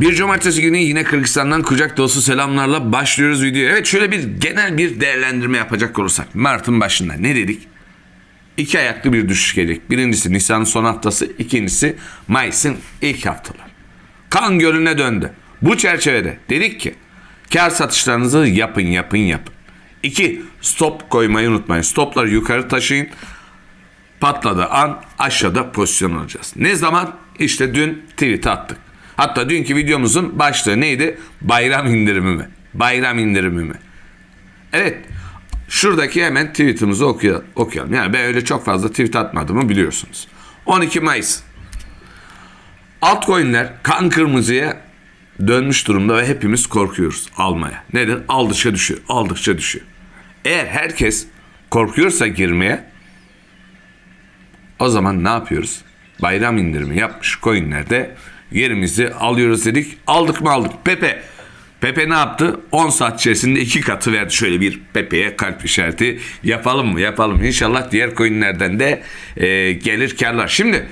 Bir cumartesi günü yine Kırgızistan'dan kucak dolusu selamlarla başlıyoruz videoya. Evet şöyle bir genel bir değerlendirme yapacak olursak. Mart'ın başında ne dedik? İki ayaklı bir düşüş gelecek. Birincisi Nisan'ın son haftası, ikincisi Mayıs'ın ilk haftaları. Kan gölüne döndü. Bu çerçevede dedik ki kar satışlarınızı yapın yapın yapın. İki, stop koymayı unutmayın. Stopları yukarı taşıyın. Patladı an aşağıda pozisyon alacağız. Ne zaman? İşte dün tweet attık. Hatta dünkü videomuzun başlığı neydi? Bayram indirimi mi? Bayram indirimi mi? Evet. Şuradaki hemen tweetimizi okuya- okuyalım. Yani ben öyle çok fazla tweet atmadığımı biliyorsunuz. 12 Mayıs. Altcoin'ler kan kırmızıya dönmüş durumda ve hepimiz korkuyoruz almaya. Neden? Aldıkça düşüyor, aldıkça düşüyor. Eğer herkes korkuyorsa girmeye o zaman ne yapıyoruz? Bayram indirimi yapmış coinlerde yerimizi alıyoruz dedik. Aldık mı aldık. Pepe. Pepe ne yaptı? 10 saat içerisinde iki katı verdi. Şöyle bir Pepe'ye kalp işareti yapalım mı? Yapalım. İnşallah diğer coinlerden de e, gelir karlar. Şimdi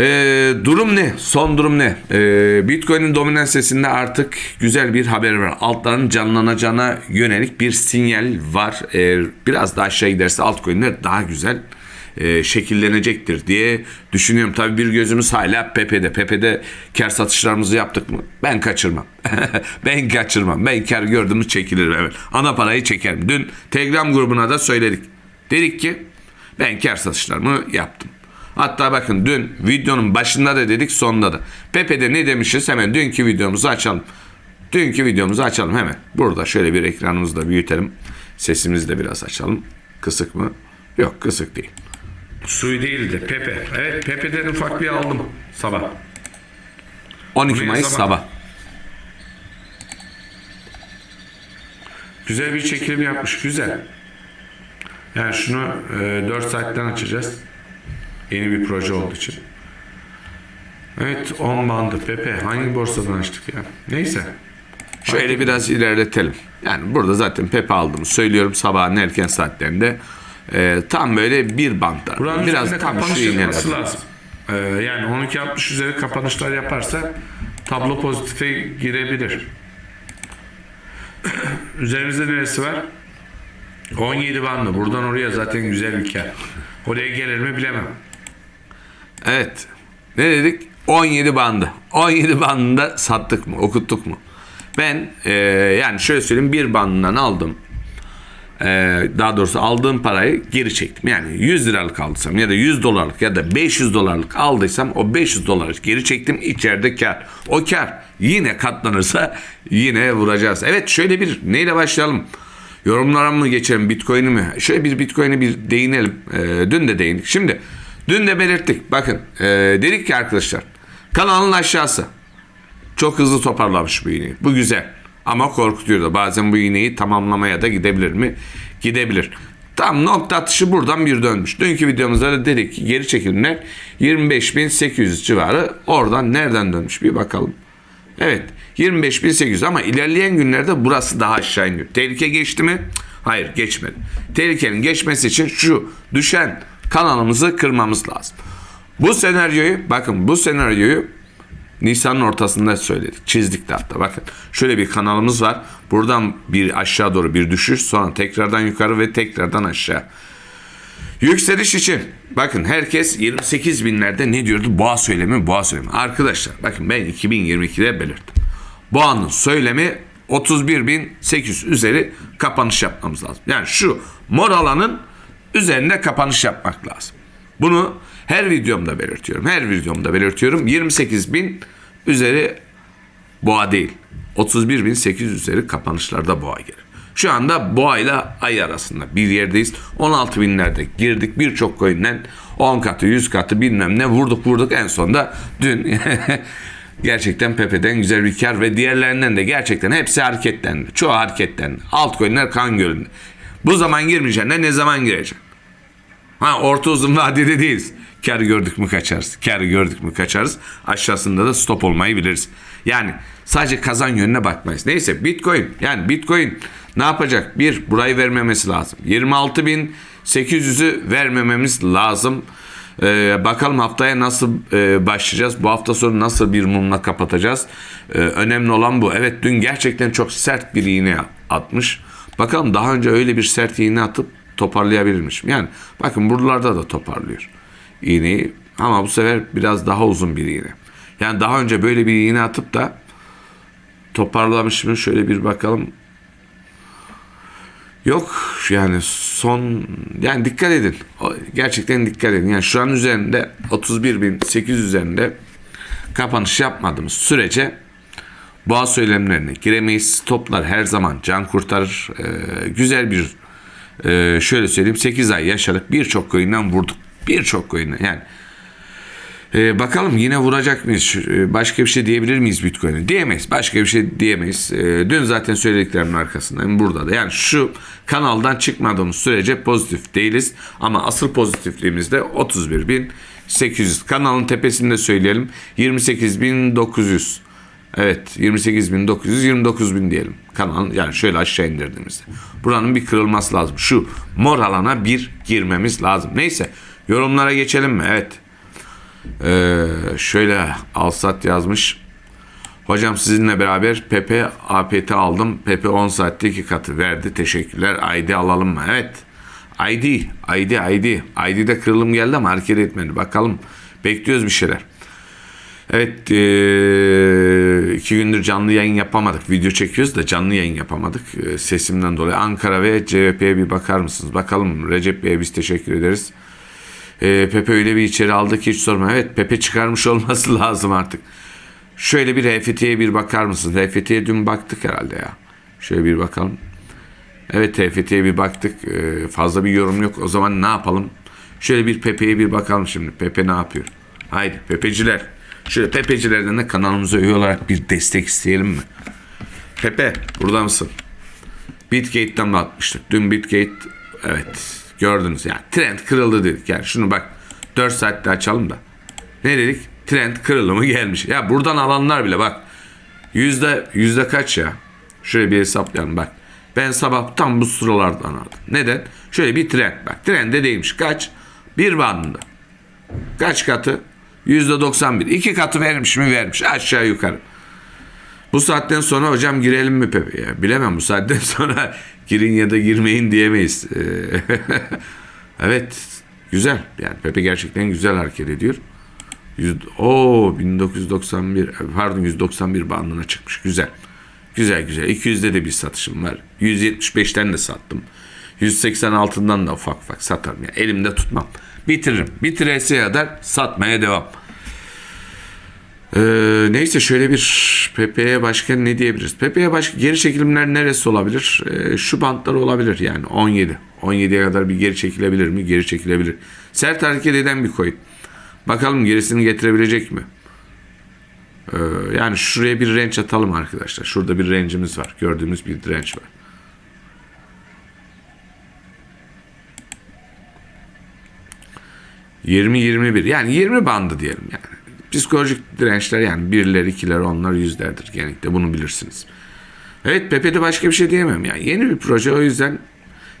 ee, durum ne? Son durum ne? Ee, Bitcoin'in dominans sesinde artık güzel bir haber var. Altların canlanacağına yönelik bir sinyal var. Ee, biraz daha aşağı giderse altcoin'ler daha güzel e, şekillenecektir diye düşünüyorum. Tabii bir gözümüz hala Pepe'de. Pepe'de kar satışlarımızı yaptık mı? Ben kaçırmam. ben kaçırmam. Ben kar gördüğümüz çekilirim. Evet. Ana parayı çekerim. Dün Telegram grubuna da söyledik. Dedik ki ben kar satışlarımı yaptım. Hatta bakın dün videonun başında da dedik sonunda da. Pepe'de ne demişiz hemen dünkü videomuzu açalım. Dünkü videomuzu açalım hemen. Burada şöyle bir ekranımızı da büyütelim. Sesimizi de biraz açalım. Kısık mı? Yok kısık değil. Suyu değildi. Pepe. Evet Pepe'den ufak bir aldım sabah. 12 Buraya Mayıs sabah. sabah. Güzel bir çekilim yapmış. Güzel. Yani şunu e, 4 saatten açacağız. Yeni bir proje olduğu için. Evet 10 bandı. Pepe. Hangi borsadan açtık ya? Neyse. Şöyle biraz ilerletelim. Yani burada zaten Pepe aldığımı söylüyorum sabahın erken saatlerinde. Ee, tam böyle bir bantta. Buranın biraz tam kapanış şu yapması lazım. Ee, yani 12.60 üzeri kapanışlar yaparsa tablo pozitife girebilir. Üzerimizde neresi var? 17 bandı. Buradan oraya zaten güzel bir kar. Oraya gelir mi bilemem. Evet. Ne dedik? 17 bandı. 17 bandında sattık mı? Okuttuk mu? Ben e, yani şöyle söyleyeyim bir bandından aldım. E, daha doğrusu aldığım parayı geri çektim. Yani 100 liralık aldıysam ya da 100 dolarlık ya da 500 dolarlık aldıysam o 500 doları geri çektim. İçeride kar. O kar yine katlanırsa yine vuracağız. Evet şöyle bir neyle başlayalım? Yorumlara mı geçelim Bitcoin'i mi? Şöyle bir Bitcoin'e bir değinelim. E, dün de değindik. Şimdi dün de belirttik. Bakın e, dedik ki arkadaşlar kanalın aşağısı çok hızlı toparlamış bu iğneyi. Bu güzel. Ama korkutuyor da bazen bu iğneyi tamamlamaya da gidebilir mi? Gidebilir. Tam nokta atışı buradan bir dönmüş. Dünkü videomuzda da dedik ki geri çekimler 25.800 civarı. Oradan nereden dönmüş bir bakalım. Evet 25.800 ama ilerleyen günlerde burası daha aşağı iniyor. Tehlike geçti mi? Hayır geçmedi. Tehlikenin geçmesi için şu düşen kanalımızı kırmamız lazım. Bu senaryoyu bakın bu senaryoyu Nisan'ın ortasında söyledik. Çizdik de hatta bakın. Şöyle bir kanalımız var. Buradan bir aşağı doğru bir düşüş sonra tekrardan yukarı ve tekrardan aşağı. Yükseliş için bakın herkes 28 binlerde ne diyordu? Boğa söylemi, boğa söylemi. Arkadaşlar bakın ben 2022'de belirttim. Boğanın söylemi 31.800 üzeri kapanış yapmamız lazım. Yani şu mor alanın üzerinde kapanış yapmak lazım. Bunu her videomda belirtiyorum. Her videomda belirtiyorum. 28.000 üzeri boğa değil. 31.800 üzeri kapanışlarda boğa gelir. Şu anda boğa ile ay arasında bir yerdeyiz. 16 binlerde girdik. Birçok coin'den 10 katı, 100 katı bilmem ne vurduk vurduk. En sonunda dün gerçekten Pepe'den güzel bir kar ve diğerlerinden de gerçekten hepsi hareketlendi. Çoğu hareketlendi. Altcoin'ler kan gölünde. Bu zaman girmeyeceksin. Ne, ne zaman gireceksin? Ha orta uzun vadede değiliz. Kar gördük mü kaçarız. Kar gördük mü kaçarız. Aşağısında da stop olmayı biliriz. Yani sadece kazan yönüne bakmayız. Neyse Bitcoin yani Bitcoin ne yapacak? Bir burayı vermemesi lazım. 26.800'ü vermememiz lazım. Ee, bakalım haftaya nasıl e, başlayacağız? Bu hafta sonu nasıl bir mumla kapatacağız? Ee, önemli olan bu. Evet dün gerçekten çok sert bir iğne atmış. Bakalım daha önce öyle bir sert iğne atıp toparlayabilmiş mi? Yani bakın buralarda da toparlıyor iğneyi. Ama bu sefer biraz daha uzun bir iğne. Yani daha önce böyle bir iğne atıp da toparlamış mı? Şöyle bir bakalım. Yok yani son yani dikkat edin. Gerçekten dikkat edin. Yani şu an üzerinde 31.800 üzerinde kapanış yapmadığımız sürece boğa söylemlerine giremeyiz. Toplar her zaman can kurtarır. Ee, güzel bir e, şöyle söyleyeyim 8 ay yaşadık. Birçok coin'den vurduk. Birçok coin'den yani ee, bakalım yine vuracak mıyız? E, Başka bir şey diyebilir miyiz Bitcoin'e? Diyemeyiz. Başka bir şey diyemeyiz. Ee, dün zaten söylediklerimin arkasındayım burada da. Yani şu kanaldan çıkmadığımız sürece pozitif değiliz. Ama asıl pozitifliğimiz de 31.800. Kanalın tepesinde söyleyelim. 28.900. Evet 28.900 29.000 diyelim. Kanalın yani şöyle aşağı indirdiğimizde. Buranın bir kırılması lazım. Şu mor alana bir girmemiz lazım. Neyse yorumlara geçelim mi? Evet. Ee, şöyle Alsat yazmış. Hocam sizinle beraber Pepe APT aldım. Pepe 10 saatte 2 katı verdi. Teşekkürler. ID alalım mı? Evet. ID. ID. ID. ID'de kırılım geldi ama hareket etmedi. Bakalım. Bekliyoruz bir şeyler. Evet. ee, iki gündür canlı yayın yapamadık. Video çekiyoruz da canlı yayın yapamadık. Ee, sesimden dolayı. Ankara ve CVP'ye bir bakar mısınız? Bakalım. Recep Bey'e biz teşekkür ederiz. Ee, Pepe öyle bir içeri aldı ki hiç sorma. Evet Pepe çıkarmış olması lazım artık. Şöyle bir RFT'ye bir bakar mısın? RFT'ye dün baktık herhalde ya. Şöyle bir bakalım. Evet RFT'ye bir baktık. Ee, fazla bir yorum yok. O zaman ne yapalım? Şöyle bir Pepe'ye bir bakalım şimdi. Pepe ne yapıyor? Haydi Pepeciler. Şöyle Pepecilerden de kanalımıza üye olarak bir destek isteyelim mi? Pepe burada mısın? Bitgate'den bakmıştık. Dün Bitgate evet gördünüz yani trend kırıldı dedik yani şunu bak 4 saatte açalım da. Ne dedik? Trend kırılımı gelmiş. Ya buradan alanlar bile bak yüzde yüzde kaç ya? Şöyle bir hesaplayalım bak. Ben sabah tam bu sıralardan aldım. Neden? Şöyle bir trend bak. Trende değilmiş. Kaç? Bir bandında. Kaç katı? Yüzde 91. İki katı vermiş mi vermiş. Aşağı yukarı. Bu saatten sonra hocam girelim mi Pepe? Ya, bilemem bu saatten sonra girin ya da girmeyin diyemeyiz. Ee, evet güzel yani Pepe gerçekten güzel hareket ediyor. O 1991 pardon 191 bandına çıkmış güzel. Güzel güzel 200'de de bir satışım var. 175'ten de sattım. 186'dan da ufak ufak satarım ya. Elimde tutmam. Bitiririm. Bitiresiye kadar satmaya devam. Ee, neyse şöyle bir Pepe'ye başka ne diyebiliriz? Pepe'ye başka geri çekilimler neresi olabilir? Ee, şu bantlar olabilir yani 17. 17'ye kadar bir geri çekilebilir mi? Geri çekilebilir. Sert hareket eden bir coin. Bakalım gerisini getirebilecek mi? Ee, yani şuraya bir range atalım arkadaşlar. Şurada bir range'imiz var. Gördüğümüz bir range var. ...20-21... ...yani 20 bandı diyelim yani. Psikolojik dirençler yani birler, ikiler, onlar yüzlerdir genellikle bunu bilirsiniz. Evet Pepe'de başka bir şey diyemem. Yani yeni bir proje o yüzden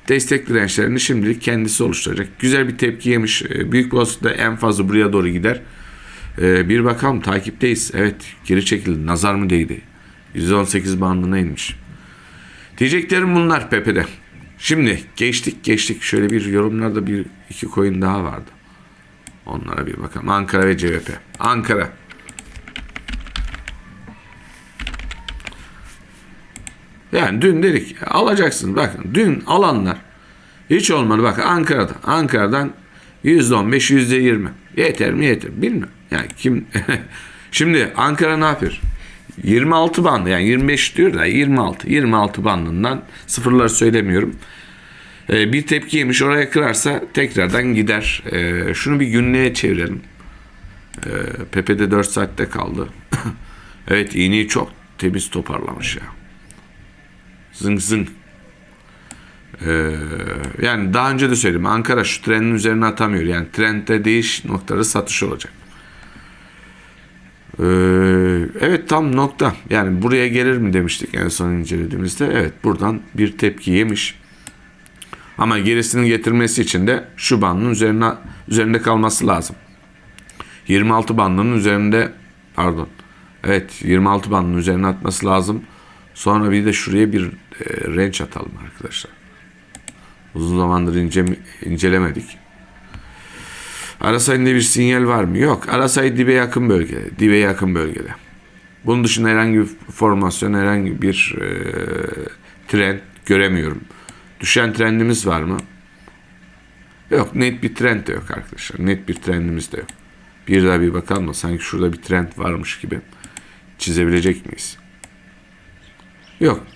destek dirençlerini şimdilik kendisi oluşturacak. Güzel bir tepki yemiş. Ee, Büyük olasılıkla en fazla buraya doğru gider. Ee, bir bakalım takipteyiz. Evet geri çekildi. Nazar mı değdi? 118 bandına inmiş. Diyeceklerim bunlar Pepe'de. Şimdi geçtik geçtik. Şöyle bir yorumlarda bir iki coin daha vardı. Onlara bir bakalım. Ankara ve CVP. Ankara. Yani dün dedik alacaksınız. Bakın dün alanlar hiç olmadı. Bakın Ankara'da. Ankara'dan %15, %20. Yeter mi? Yeter. Bilmiyorum. Yani kim... Şimdi Ankara ne yapıyor? 26 bandı yani 25 diyor da 26. 26 bandından sıfırları söylemiyorum. Ee, bir tepki yemiş oraya kırarsa tekrardan gider. Ee, şunu bir günlüğe çevirelim. Ee, Pepe'de 4 saatte kaldı. evet iğneyi çok temiz toparlamış ya. Zıng zıng. Ee, yani daha önce de söyledim. Ankara şu trenin üzerine atamıyor. Yani trendde değiş noktaları satış olacak. Evet tam nokta. Yani buraya gelir mi demiştik en son incelediğimizde. Evet buradan bir tepki yemiş. Ama gerisini getirmesi için de şu bandın üzerine üzerinde kalması lazım. 26 bandının üzerinde pardon. Evet 26 bandının üzerine atması lazım. Sonra bir de şuraya bir e, range atalım arkadaşlar. Uzun zamandır ince, incelemedik. Arasayında bir sinyal var mı? Yok. Arasay dibe yakın bölgede. Dibe yakın bölgede. Bunun dışında herhangi bir formasyon, herhangi bir e, trend göremiyorum. Düşen trendimiz var mı? Yok. Net bir trend de yok arkadaşlar. Net bir trendimiz de yok. Bir daha bir bakalım mı? Sanki şurada bir trend varmış gibi. Çizebilecek miyiz? Yok.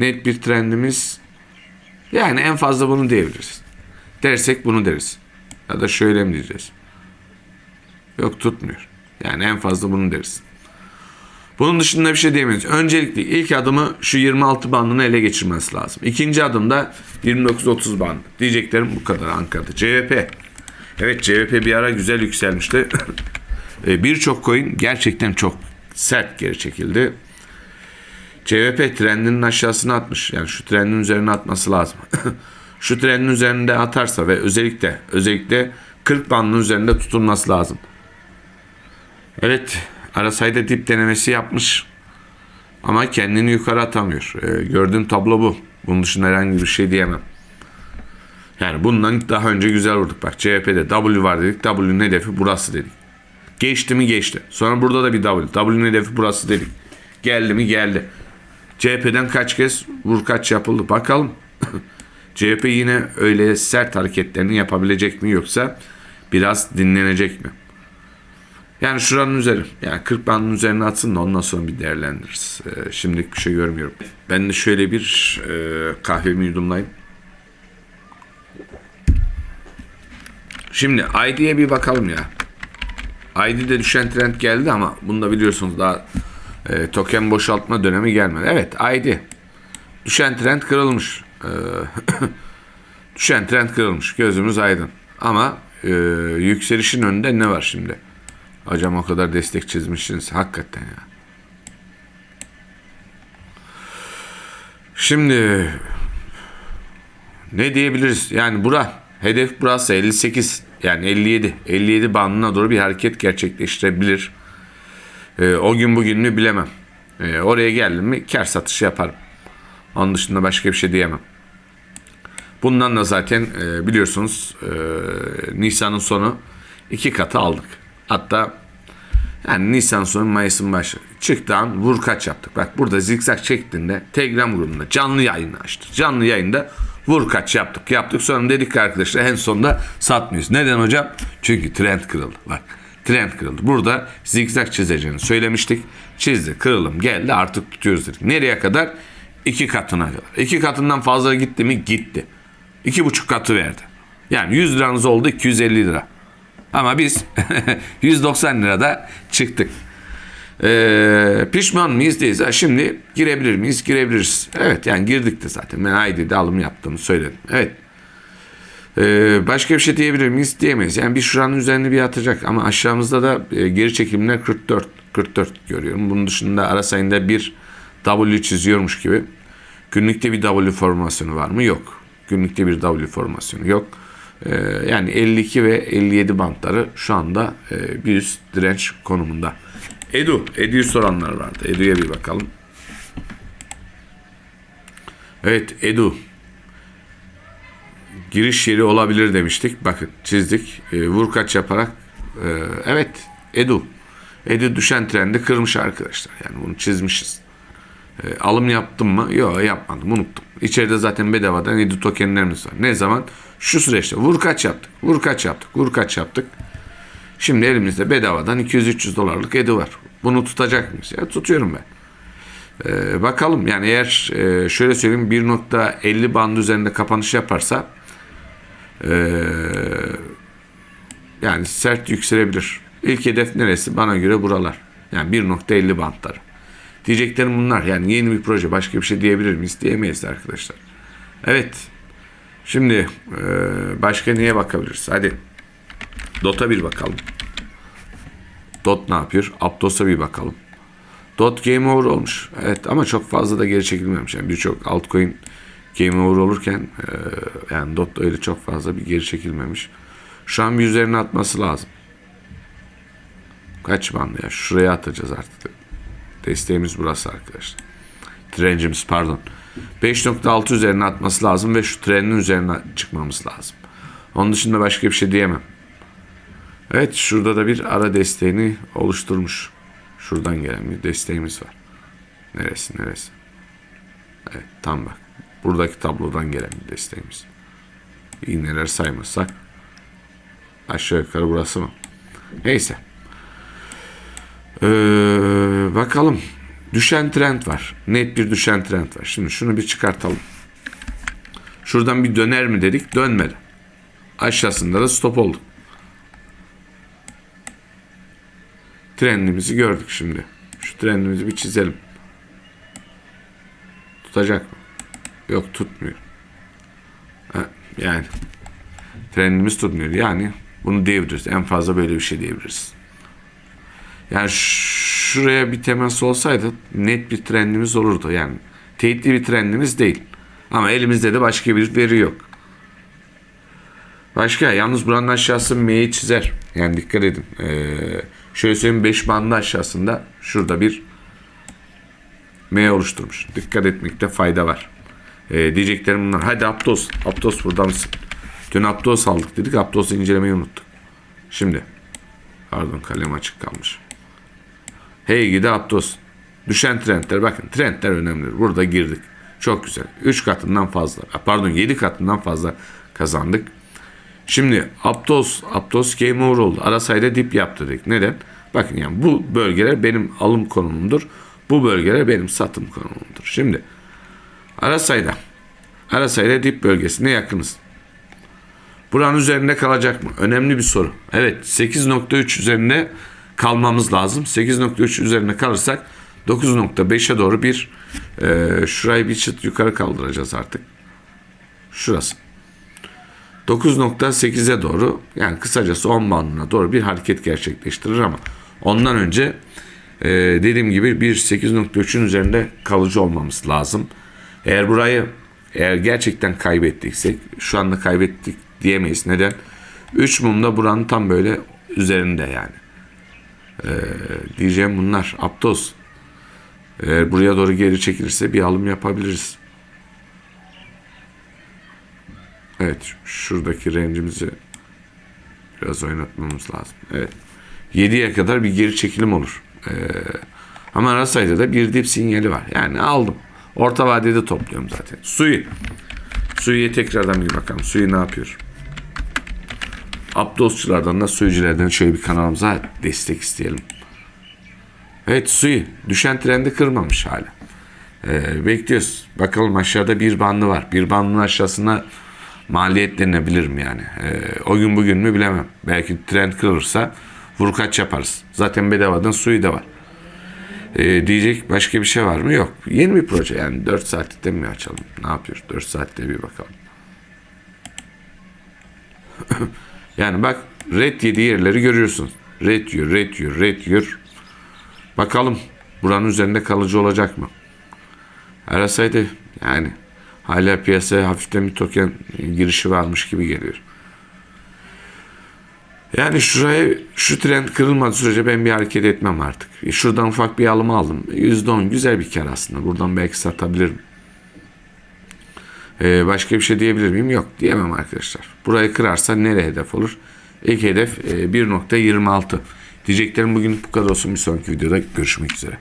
Net bir trendimiz yani en fazla bunu diyebiliriz. Dersek bunu deriz. Ya da şöyle mi diyeceğiz? Yok tutmuyor. Yani en fazla bunu deriz. Bunun dışında bir şey diyemeyiz. Öncelikle ilk adımı şu 26 bandını ele geçirmesi lazım. İkinci adımda 29-30 bandı. Diyeceklerim bu kadar Ankara'da. CVP. Evet CVP bir ara güzel yükselmişti. E, Birçok coin gerçekten çok sert geri çekildi. CVP trendinin aşağısına atmış. Yani şu trendin üzerine atması lazım. şu trendin üzerinde atarsa ve özellikle özellikle 40 bandının üzerinde tutulması lazım. Evet, Arasay'da dip denemesi yapmış. Ama kendini yukarı atamıyor. Ee, gördüğüm tablo bu. Bunun dışında herhangi bir şey diyemem. Yani bundan daha önce güzel vurduk. Bak CHP'de W var dedik. W'nin hedefi burası dedik. Geçti mi geçti. Sonra burada da bir W. W'nin hedefi burası dedik. Geldi mi geldi. CHP'den kaç kez vur kaç yapıldı. Bakalım. CHP yine öyle sert hareketlerini yapabilecek mi yoksa biraz dinlenecek mi? Yani şuranın üzeri. Yani 40 bandın üzerine atsın da ondan sonra bir değerlendiririz. Ee, şimdilik bir şey görmüyorum. Ben de şöyle bir e, kahvemi yudumlayayım. Şimdi ID'ye bir bakalım ya. ID'de düşen trend geldi ama bunu da biliyorsunuz daha e, token boşaltma dönemi gelmedi. Evet ID. Düşen trend kırılmış. Ee, düşen trend kırılmış. Gözümüz aydın. Ama e, yükselişin önünde ne var şimdi? Hocam o kadar destek çizmişsiniz. Hakikaten ya. Şimdi ne diyebiliriz? Yani bura hedef burası 58 yani 57 57 bandına doğru bir hareket gerçekleştirebilir. Ee, o gün bugün mü bilemem. Ee, oraya geldim mi kar satışı yaparım. Onun dışında başka bir şey diyemem. Bundan da zaten e, biliyorsunuz e, Nisan'ın sonu iki katı aldık. Hatta yani Nisan sonu Mayıs'ın başı. Çıktan vur kaç yaptık. Bak burada zikzak çektiğinde Telegram grubunda canlı yayını açtık. Canlı yayında vur kaç yaptık. Yaptık sonra dedik ki arkadaşlar en sonunda satmıyoruz. Neden hocam? Çünkü trend kırıldı. Bak trend kırıldı. Burada zikzak çizeceğini söylemiştik. Çizdi kırılım geldi artık tutuyoruz dedik. Nereye kadar? İki katına kadar. İki katından fazla gitti mi? Gitti. İki buçuk katı verdi. Yani 100 liranız oldu 250 lira. Ama biz 190 lirada çıktık. Ee, pişman mıyız değiliz. Ha, şimdi girebilir miyiz? Girebiliriz. Evet yani girdik de zaten. Ben ID'de alım yaptığımı söyledim. Evet. Ee, başka bir şey diyebilir miyiz? Diyemeyiz. Yani bir şuranın üzerine bir atacak ama aşağımızda da e, geri çekimler 44. 44 görüyorum. Bunun dışında ara sayında bir W çiziyormuş gibi. Günlükte bir W formasyonu var mı? Yok. Günlükte bir W formasyonu yok. Ee, yani 52 ve 57 bantları şu anda e, bir üst direnç konumunda. Edu, Edu'yu soranlar vardı. Edu'ya bir bakalım. Evet, Edu. Giriş yeri olabilir demiştik. Bakın çizdik. E, vur kaç yaparak. e, evet, Edu. Edu düşen trendi kırmış arkadaşlar. Yani bunu çizmişiz. E, alım yaptım mı? Yok yapmadım unuttum. İçeride zaten bedavadan Edu tokenlerimiz var. Ne zaman? Şu süreçte vur kaç yaptık, vur kaç yaptık, vur kaç yaptık. Şimdi elimizde bedavadan 200-300 dolarlık Edu var. Bunu tutacak mıyız? Ya tutuyorum ben. E, bakalım yani eğer e, şöyle söyleyeyim 1.50 bandı üzerinde kapanış yaparsa e, yani sert yükselebilir. İlk hedef neresi? Bana göre buralar. Yani 1.50 bantları. Diyeceklerim bunlar. Yani yeni bir proje. Başka bir şey diyebilir miyiz? Diyemeyiz arkadaşlar. Evet. Şimdi e, başka neye bakabiliriz? Hadi. Dot'a bir bakalım. Dot ne yapıyor? Aptos'a bir bakalım. Dot game over olmuş. Evet ama çok fazla da geri çekilmemiş. Yani birçok altcoin game over olurken e, yani Dotto öyle çok fazla bir geri çekilmemiş. Şu an bir üzerine atması lazım. Kaç bandı ya? Şuraya atacağız artık. Desteğimiz burası arkadaşlar. Trencimiz pardon. 5.6 üzerine atması lazım ve şu trenin üzerine çıkmamız lazım. Onun dışında başka bir şey diyemem. Evet şurada da bir ara desteğini oluşturmuş. Şuradan gelen bir desteğimiz var. Neresi neresi? Evet tam bak. Buradaki tablodan gelen bir desteğimiz. İğneler saymazsak aşağı yukarı burası mı? Neyse. Ee, bakalım. Düşen trend var. Net bir düşen trend var. Şimdi şunu bir çıkartalım. Şuradan bir döner mi dedik? Dönmedi. Aşağısında da stop oldu. Trendimizi gördük şimdi. Şu trendimizi bir çizelim. Tutacak mı? Yok tutmuyor. Ha, yani trendimiz tutmuyor. Yani bunu diyebiliriz. En fazla böyle bir şey diyebiliriz. Yani şuraya bir temas olsaydı net bir trendimiz olurdu. Yani teyitli bir trendimiz değil. Ama elimizde de başka bir veri yok. Başka yalnız buranın aşağısı M'yi çizer. Yani dikkat edin. Ee, şöyle söyleyeyim 5 bandı aşağısında şurada bir M oluşturmuş. Dikkat etmekte fayda var. Ee, diyeceklerim bunlar. Hadi Aptos. Aptos burada mısın? Dün Aptos aldık dedik. Aptos'u incelemeyi unuttuk. Şimdi. Pardon kalem açık kalmış. Hey gidi Aptos. Düşen trendler. Bakın trendler önemli. Burada girdik. Çok güzel. 3 katından fazla. Pardon 7 katından fazla kazandık. Şimdi Aptos, Aptos over oldu. Arasayda dip yaptı dedik. Neden? Bakın yani bu bölgeler benim alım konumumdur. Bu bölgeler benim satım konumumdur. Şimdi Arasayda Arasayda dip bölgesine yakınız. Buranın üzerinde kalacak mı? Önemli bir soru. Evet 8.3 üzerinde kalmamız lazım. 8.3 üzerine kalırsak 9.5'e doğru bir e, şurayı bir çıt yukarı kaldıracağız artık. Şurası. 9.8'e doğru yani kısacası 10 bandına doğru bir hareket gerçekleştirir ama ondan önce e, dediğim gibi bir 8.3'ün üzerinde kalıcı olmamız lazım. Eğer burayı eğer gerçekten kaybettiksek şu anda kaybettik diyemeyiz. Neden? 3 mumda buranın tam böyle üzerinde yani. E, diyeceğim bunlar. Aptos. Eğer buraya doğru geri çekilirse bir alım yapabiliriz. Evet şuradaki rencimizi biraz oynatmamız lazım. Evet. 7'ye kadar bir geri çekilim olur. Ee, ama arasayda da bir dip sinyali var. Yani aldım. Orta vadede topluyorum zaten. Suyu. Suyu'ya tekrardan bir bakalım. Suyu ne yapıyor? Abdosçulardan da suyuculardan şöyle bir kanalımıza destek isteyelim. Evet suyu. Düşen trendi kırmamış hala. Ee, bekliyoruz. Bakalım aşağıda bir bandı var. Bir bandın aşağısına maliyetlenilebilir mi yani? Ee, o gün bugün mü bilemem. Belki trend kırılırsa vurkaç yaparız. Zaten bedavadan suyu da var. Ee, diyecek başka bir şey var mı? Yok. Yeni bir proje yani 4 saatlikte mi açalım? Ne yapıyor? 4 saatte bir bakalım. Yani bak red yediği yerleri görüyorsunuz. Red yiyor, red yiyor, red yiyor. Bakalım buranın üzerinde kalıcı olacak mı? Arasaydı yani hala piyasaya hafiften bir token girişi varmış gibi geliyor. Yani şuraya şu trend kırılmadığı sürece ben bir hareket etmem artık. E, Şuradan ufak bir alım aldım. %10 güzel bir kar aslında. Buradan belki satabilirim. Ee, başka bir şey diyebilir miyim? Yok diyemem arkadaşlar. Burayı kırarsa nereye hedef olur? İlk hedef e, 1.26. Diyeceklerim bugün bu kadar olsun. Bir sonraki videoda görüşmek üzere.